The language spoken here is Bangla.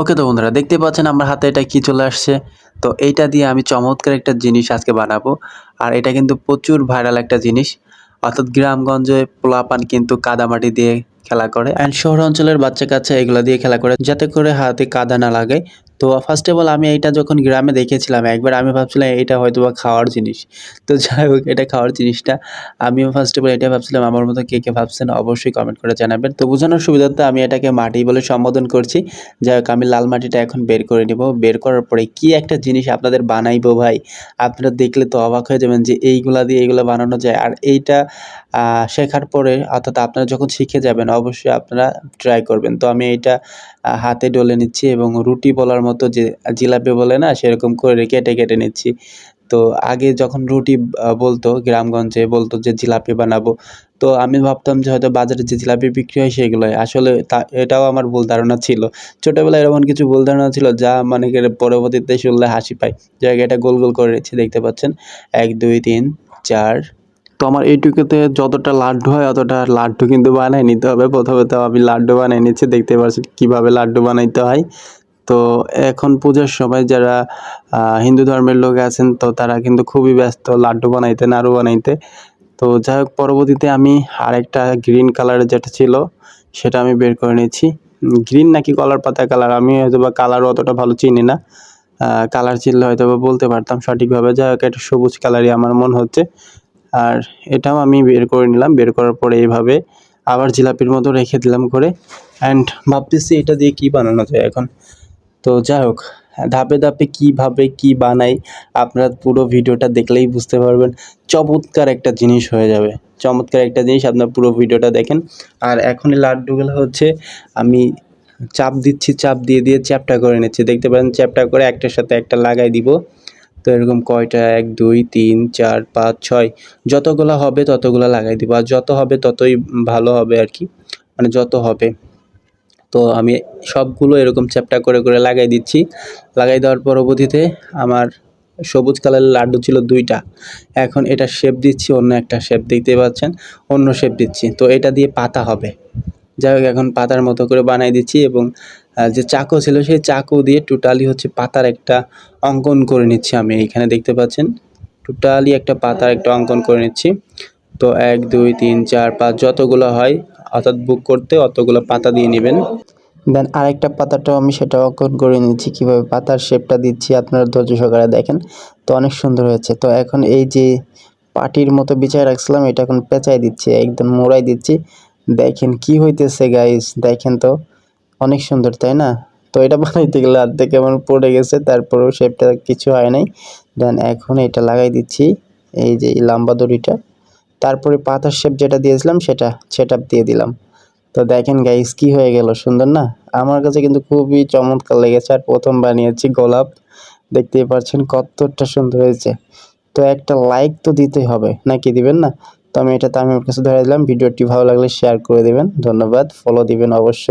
ওকে তো বন্ধুরা দেখতে পাচ্ছেন আমার হাতে এটা কি চলে আসছে। তো এইটা দিয়ে আমি চমৎকার একটা জিনিস আজকে বানাবো। আর এটা কিন্তু প্রচুর ভাইরাল একটা জিনিস। অর্থাৎ গ্রামগঞ্জে পোলাপান কিন্তু কাদামাটি দিয়ে খেলা করে। অ্যান্ড শহর অঞ্চলের বাচ্চা কাচ্চা এগুলো দিয়ে খেলা করে, যাতে করে হাতে কাদা না লাগে। তো ফার্স্ট অফ অল আমি এটা যখন গ্রামে দেখেছিলাম একবার আমি ভাবছিলাম এটা হয়তো বা খাওয়ার জিনিস। তো যাই হোক এটা খাওয়ার জিনিসটা। আমিও ফার্স্ট অফ অল এটা ভাবছিলাম আমার মতো কে কে ভাবছেন অবশ্যই কমেন্ট করে জানাবেন। তো বোঝানোর সুবিধার্থে আমি এটাকে মাটি বলে সম্বোধন করছি। যাই হোক আমি লাল মাটিটা এখন বের করে নিব। বের করার পরে কি একটা জিনিস আপনাদের বানাইবো ভাই? আপনারা দেখলে তো অবাক হয়ে যাবেন যে এইগুলা দিয়ে এইগুলো বানানো যায়। আর এইটা শেখার পরে অর্থাৎ আপনারা যখন শিখে যাবেন অবশ্যই আপনারা ট্রাই করবেন। তো আমি আহ, হাতে ডলে নিচ্ছি এবং রুটি বলার মতো যে জিলাপি বলে না, সেরকম করে কেটে কেটে নিচ্ছি। তো আগে যখন রুটি বলতো, গ্রামগঞ্জে বলতো যে জিলাপি বানাবো, তো আমি ভাবতাম যে হয়তো বাজারে যে জিলাপি বিক্রি হয় সেগুলোই। আসলে তা, এটাও আমার ভুল ধারণা ছিল। ছোটোবেলায় এরকম কিছু ভুল ধারণা ছিল, যা মানে পরবর্তীতে শুনলে হাসি পায়। জায়গাটা গোল গোল করে নিচ্ছি দেখতে পাচ্ছেন? এক, দুই, তিন, চার। তো আমার এইটুকুতে যতটা লাড্ডু হয়, অতটা লাড্ডু কিন্তু বানাই নিতে হবে প্রথমে তো আমি লাড্ডু বানিয়ে নিচ্ছি, দেখতে পাচ্ছেন কীভাবে লাড্ডু বানাইতে হয়। তো এখন পূজার সময় যারা হিন্দু ধর্মের লোক আছেন, তো তারা কিন্তু খুবই ব্যস্ত, লাড্ডু বানাইতে, নাড়ু বানাইতে। তো যাই হোক পরবর্তীতে আমি আরেকটা গ্রিন কালারের যেটা ছিল, সেটা আমি বের করে নিয়েছি। গ্রিন নাকি কলার পাতা কালার? আমি হয়তো বা কালার অতটা ভালো চিনি না। কালার চিনলে হয়তো বা বলতে পারতাম সঠিকভাবে। যাই হোক একটা সবুজ কালারই আমার মনে হচ্ছে। আর এটাও আমি বের করে নিলাম। বের করার পরে এইভাবে আবার জিলাপির মতো রেখে দিলাম করে। অ্যান্ড ভাবতেছি এটা দিয়ে কি বানানো যায় এখন? তো যাই হোক, ধাপে ধাপে কীভাবে কি বানাই আপনারা পুরো ভিডিওটা দেখলেই বুঝতে পারবেন। চমৎকার একটা জিনিস হয়ে যাবে। চমৎকার একটা জিনিস, আপনার পুরো ভিডিওটা দেখেন। আর এখন এই লাড্ডুগুলো হচ্ছে, আমি চাপ দিচ্ছি, চাপ দিয়ে দিয়ে চ্যাপটা করে নিচ্ছি। দেখতে পারেন চ্যাপটা করে একটার সাথে একটা লাগাই দিব। তো এরকম কয়টা? এক, দুই, তিন, চার, পাঁচ, ছয়। যতগুলো হবে ততগুলো লাগাই দিব। আর যত হবে ততই ভালো হবে আর কি। মানে যত হবে। তো আমি সবগুলো এরকম চ্যাপটা করে করে লাগাই দিচ্ছি। লাগাই দেওয়ার পরবর্তীতে আমার সবুজ কালারের লাড্ডু ছিল দুইটা। এখন এটা শেপ দিচ্ছি, অন্য একটা শেপ দেখতে পাচ্ছেন, অন্য শেপ দিচ্ছি। তো এটা দিয়ে পাতা হবে। যাই হোক, এখন পাতার মতো করে বানাই দিচ্ছি এবং যে চাকু ছিল সেই চাকু দিয়ে টোটালি হচ্ছে পাতার একটা অঙ্কন করে নিচ্ছি আমি। এইখানে দেখতে পাচ্ছেন টোটালি একটা পাতার একটা অঙ্কন করে নিচ্ছি। তো এক, দুই, তিন, চার, পাঁচ, যতগুলো হয় অর্থাৎ বুক করতে অতগুলো পাতা দিয়ে নেবেন। দেন আরেকটা পাতাটাও আমি সেটা অঙ্কন করে নিচ্ছি। কীভাবে পাতার শেপটা দিচ্ছি আপনারা ধৈর্য সহকারে দেখেন। তো অনেক সুন্দর হয়েছে। তো এখন এই যে পাটির মতো বিছায় রাখছিলাম, এটা এখন পেঁচাই দিচ্ছি, একদম মোড়াই দিচ্ছি। দেখেন কি হইতেছে গাইস দেখেন তো। অনেক সুন্দর, তাই না? তো এটা বানাইতে গেলে থেকে আমার পড়ে গেছে, তারপরেও শেপটা কিছু হয় নাই। দেন এখন এটা লাগাই দিচ্ছি, এই যে লম্বা দড়িটা। তারপরে পাতার শেপ যেটা দিয়েছিলাম সেটা সেটা দিয়ে দিলাম। তো দেখেন গাইস কি হয়ে গেল, সুন্দর না? আমার কাছে কিন্তু খুবই চমৎকার লেগেছে। আর প্রথম বানিয়েছি গোলাপ। দেখতেই পাচ্ছেন কতটা সুন্দর হয়েছে। তো একটা লাইক তো দিতে হবে, নাকি দিবেন না? তো আমি এটা তো তামিমের কাছে ধরে দিলাম। ভিডিওটি ভালো লাগলে শেয়ার করে দিবেন। ধন্যবাদ। ফলো দিবেন অবশ্যই।